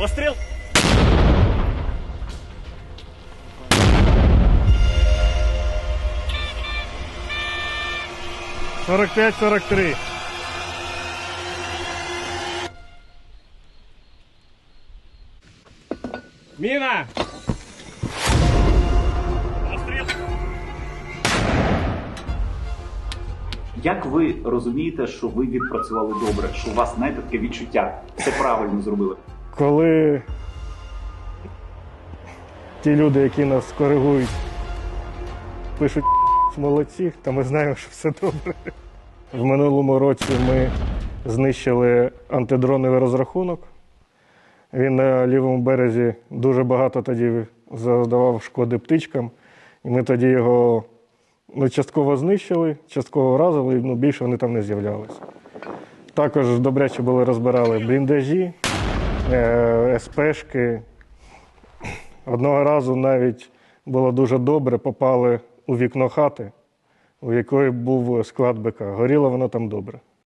Постріл! Сорок п'ять, сорок три. Міна! Постріл! Як ви розумієте, що ви відпрацювали добре, що у вас знаєте таке відчуття, все правильно зробили? Коли ті люди, які нас коригують, пишуть молодці, то ми знаємо, що все добре. В минулому році ми знищили антидроновий розрахунок. Він на лівому березі дуже багато тоді завдавав шкоди птичкам. І ми тоді його ну, частково знищили, частково вразили, ну більше вони там не з'являлися. Також добряче були розбирали бліндажі, СПшки. Одного разу навіть було дуже добре, попали у вікно хати, у якої був склад БК. Горіло воно там добре.